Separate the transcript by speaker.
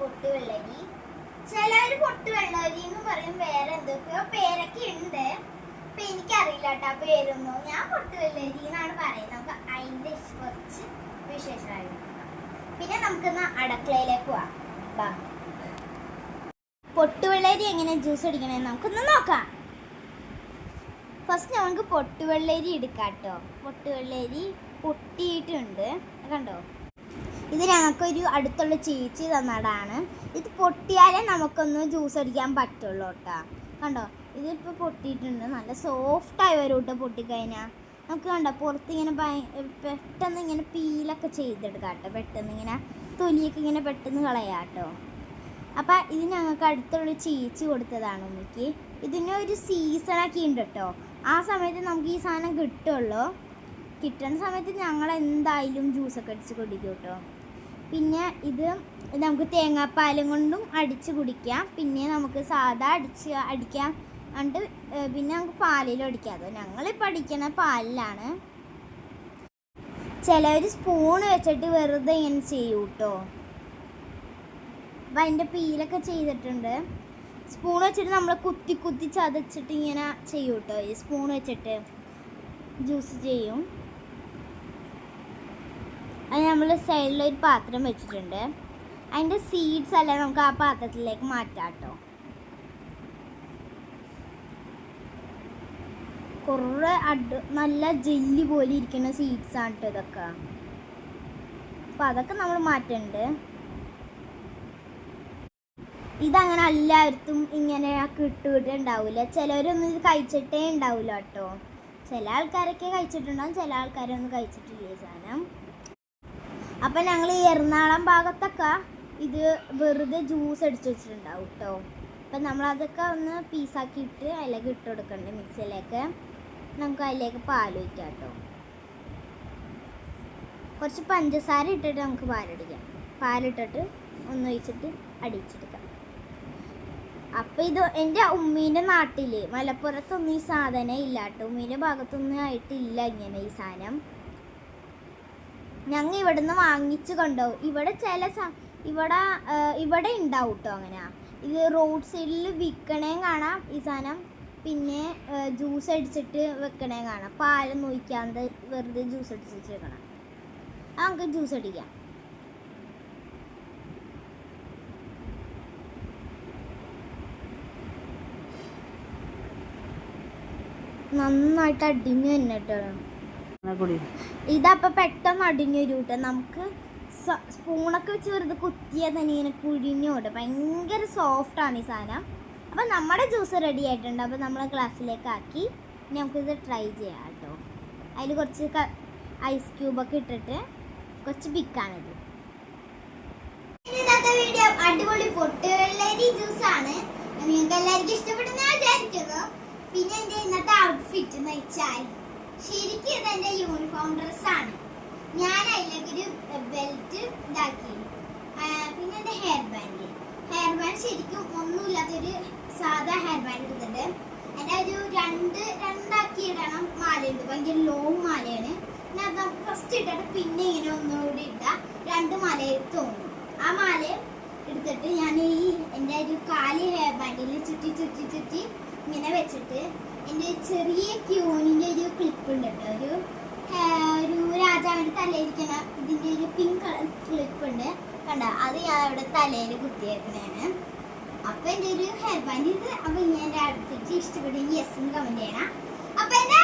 Speaker 1: പൊട്ടുവെള്ളരി. ചിലവര് പൊട്ട് എന്ന് പറയും വേറെ എന്തൊക്കെയോ പേരൊക്കെ ഉണ്ട്. അപ്പൊ എനിക്കറിയില്ല കേട്ടോ പേരൊന്നും. ഞാൻ പൊട്ടുവെള്ളരി എന്നാണ് പറയുന്നത്. നമുക്ക് അതിന്റെ കുറച്ച് വിശേഷമായി പിന്നെ നമുക്കൊന്ന് അടക്കളയിലേക്ക് പോവാം. പൊട്ടുവെള്ളരി എങ്ങനെ ജ്യൂസ് അടിക്കണമെന്ന് നമുക്കൊന്ന് നോക്കാം. ഫസ്റ്റ് നമുക്ക് പൊട്ടുവെള്ളരി എടുക്കാം കേട്ടോ പൊട്ടുവെള്ളരി പൊട്ടിയിട്ടുണ്ട്. കണ്ടോ? ഇത് ഞങ്ങൾക്കൊരു അടുത്തുള്ള ചേച്ചി തന്നടാണ് ഇത് പൊട്ടിയാലേ നമുക്കൊന്ന് ജ്യൂസ് അടിക്കാൻ പറ്റുള്ളൂ കേട്ടോ. കണ്ടോ? ഇതിപ്പോൾ പൊട്ടിയിട്ടുണ്ട്. നല്ല സോഫ്റ്റായി വരും കേട്ടോ പൊട്ടിക്കഴിഞ്ഞാൽ നമുക്ക് കണ്ടോ? പുറത്തിങ്ങനെ പെട്ടെന്ന് ഇങ്ങനെ പീലൊക്കെ ചെയ്തെടുക്കാം കേട്ടോ. പെട്ടെന്ന് ഇങ്ങനെ തൊലിയൊക്കെ ഇങ്ങനെ പെട്ടെന്ന് കളയാം കേട്ടോ. അപ്പം ഇത് ഞങ്ങൾക്ക് അടുത്തുള്ള ചേച്ചി കൊടുത്തതാണ് ഉമ്മയ്ക്ക്. ഇതിനൊരു സീസണൊക്കെ ഉണ്ട് കേട്ടോ. ആ സമയത്ത് നമുക്ക് ഈ സാധനം കിട്ടുള്ളൂ. കിട്ടുന്ന സമയത്ത് ഞങ്ങൾ എന്തായാലും ജ്യൂസൊക്കെ അടിച്ച് കുടിക്കും കേട്ടോ പിന്നെ ഇത് നമുക്ക് തേങ്ങാപ്പാലും കൊണ്ടും അടിച്ച് കുടിക്കാം. പിന്നെ നമുക്ക് സാധാ അടിച്ച് അടിക്കാം. എന്നിട്ട് പിന്നെ നമുക്ക് പാലിലും അടിക്കാം. അതോ ഞങ്ങളിപ്പോൾ അടിക്കണ പാലിലാണ്. ചിലവർ സ്പൂൺ വെച്ചിട്ട് വെറുതെ ഇങ്ങനെ ചെയ്യും കേട്ടോ അപ്പം അതിന്റെ പീലൊക്കെ ചെയ്തിട്ടുണ്ട്. സ്പൂൺ വെച്ചിട്ട് നമ്മൾ കുത്തി കുത്തി ചതച്ചിട്ട് ഇങ്ങനെ ചെയ്യും കേട്ടോ ഈ സ്പൂൺ വെച്ചിട്ട് ജ്യൂസ് ചെയ്യും. അത് നമ്മൾ സൈഡിൽ ഒരു പാത്രം വെച്ചിട്ടുണ്ട്. അതിന്റെ സീഡ്സ് അല്ലേ നമുക്ക് ആ പാത്രത്തിലേക്ക് മാറ്റാം കേട്ടോ കുറേ അഡ് നല്ല ജെല്ലി പോലെ ഇരിക്കുന്ന സീഡ്സ് ആണ് കേട്ടോ ഇതൊക്കെ. അപ്പം അതൊക്കെ നമ്മൾ മാറ്റുന്നുണ്ട് ഇതങ്ങനെ എല്ലായിടത്തും ഇങ്ങനെ കിട്ടിയിട്ടുണ്ടാവില്ല ചിലവരൊന്നും ഇത് കഴിച്ചിട്ടേ ഉണ്ടാവില്ല കേട്ടോ ചില ആൾക്കാരൊക്കെ കഴിച്ചിട്ടുണ്ടാവും ചില ആൾക്കാരൊന്നും കഴിച്ചിട്ടില്ല സാധനം അപ്പം ഞങ്ങൾ ഈ എറണാകുളം ഭാഗത്തൊക്കെ ഇത് വെറുതെ ജ്യൂസ് അടിച്ച് വെച്ചിട്ടുണ്ടാവും കേട്ടോ അപ്പം നമ്മളതൊക്കെ ഒന്ന് പീസാക്കിയിട്ട് അതിലേക്ക് ഇട്ട് കൊടുക്കണ്ടേ മിക്സിയിലേക്ക് നമുക്ക് അതിലേക്ക് പാൽ ഒഴിക്കാം കേട്ടോ കുറച്ച് പഞ്ചസാര ഇട്ടിട്ട് നമുക്ക് പാലടിക്കാം. പാലിട്ടിട്ട് ഒന്ന് ഒഴിച്ചിട്ട് അടിച്ചെടുക്കാം. അപ്പം ഇത് എന്റെ ഉമ്മീന്റെ നാട്ടിൽ മലപ്പുറത്തൊന്നും ഈ സാധനം ഇല്ല കേട്ടോ ഉമ്മീന്റെ ഭാഗത്തൊന്നും ആയിട്ടില്ല ഇങ്ങനെ ഈ സാധനം. ഞങ്ങൾ ഇവിടുന്ന് വാങ്ങിച്ചു കൊണ്ടുപോകും ഇവിടെ ചില ഇവിടെ ഇവിടെ ഉണ്ടാവും കേട്ടോ അങ്ങനെ. ഇത് റോഡ് സൈഡിൽ വിൽക്കണേ കാണാം ഈ സാധനം പിന്നെ ജ്യൂസ് അടിച്ചിട്ട് വെക്കണേ കാണാം. പാലൊന്നും ഒഴിക്കാണ്ട് വെറുതെ ജ്യൂസ് അടിച്ച് വെക്കണം ആ നമുക്ക് ജ്യൂസ് അടിക്കാം. നന്നായിട്ട് അടിഞ്ഞു തന്നെ കേട്ടോ
Speaker 2: കൂടി.
Speaker 1: ഇതപ്പൊ പെട്ടെന്ന് അടിഞ്ഞു വരും കേട്ടോ നമുക്ക് സ്പൂണൊക്കെ വെച്ച് വെറുതെ കുത്തിയാൽ തന്നെ ഇങ്ങനെ കുഴിഞ്ഞോട് ഭയങ്കര സോഫ്റ്റാണ് ഈ സാധനം. അപ്പം നമ്മുടെ ജ്യൂസ് റെഡി ആയിട്ടുണ്ട്. അപ്പം നമ്മൾ ഗ്ലാസ്സിലേക്ക് ആക്കി നമുക്കിത് ട്രൈ ചെയ്യാം കേട്ടോ. അതിൽ കുറച്ച് ഐസ് ക്യൂബൊക്കെ ഇട്ടിട്ട് കുറച്ച് പിക്കാണിത് വീഡിയോ അടിപൊളി പൊട്ടുവെള്ളരി ജ്യൂസ് ആണ്. നിങ്ങൾക്ക് എല്ലാവർക്കും ഇഷ്ടപ്പെടുന്ന വിചാരിക്കുന്നു. പിന്നെ എന്റെ ഇന്നത്തെ ഔട്ട്ഫിറ്റ് എന്ന് വെച്ചാൽ ശരിക്കും ഇത് എന്റെ യൂണിഫോം ഡ്രസ് ആണ്. ഞാൻ അതിലേക്ക് ഒരു ബെൽറ്റ് ഇതാക്കി. പിന്നെ എന്റെ ഹെയർ ബാൻഡ് ഹെയർ ബാൻഡ് ശരിക്കും ഒന്നുമില്ലാത്തൊരു സാധാ ഹെയർ ബാൻഡ് എടുത്തിട്ട് എന്റെ ഒരു രണ്ട് രണ്ടാക്കി ഇടണം മാലയുണ്ട്. ഭയങ്കര ലോങ് മാലയാണ്. പിന്നെ അത് നമുക്ക് ഫസ്റ്റ് ഇട്ടിട്ട് പിന്നെ ഇങ്ങനെ ഒന്നുകൂടി ഇട്ടാൽ രണ്ട് മാല തോന്നും. ആ മാല എടുത്തിട്ട് ഞാൻ ഈ എന്റെ ഒരു കാലി ഹെയർ ബാൻഡിൽ ചുറ്റി ചുറ്റി ചുറ്റി ഇങ്ങനെ വെച്ചിട്ട് എന്റെ ചെറിയ ക്യൂണിന്റെ ഒരു ക്ലിപ്പ് ഉണ്ട് കേട്ടോ. ഒരു ഒരു രാജാവിന്റെ തലയിരിക്കുന്ന ഇതിന്റെ ഒരു പിങ്ക് കളർ ക്ലിപ്പ് ഉണ്ട്. കണ്ട? അത് ഞാൻ അവിടെ തലയിൽ കുത്തിയേക്കുന്നതാണ് അപ്പൊ എന്റെ ഒരു ഹെയർ ബാൻഡ് ഇത്. അപ്പൊ ഞാൻ ഔട്ട്ഫിറ്റ് ഇഷ്ടപ്പെട്ടെങ്കിൽ യെസ് എന്ന് കമന്റ് ചെയ്യണം. അപ്പൊ എന്റെ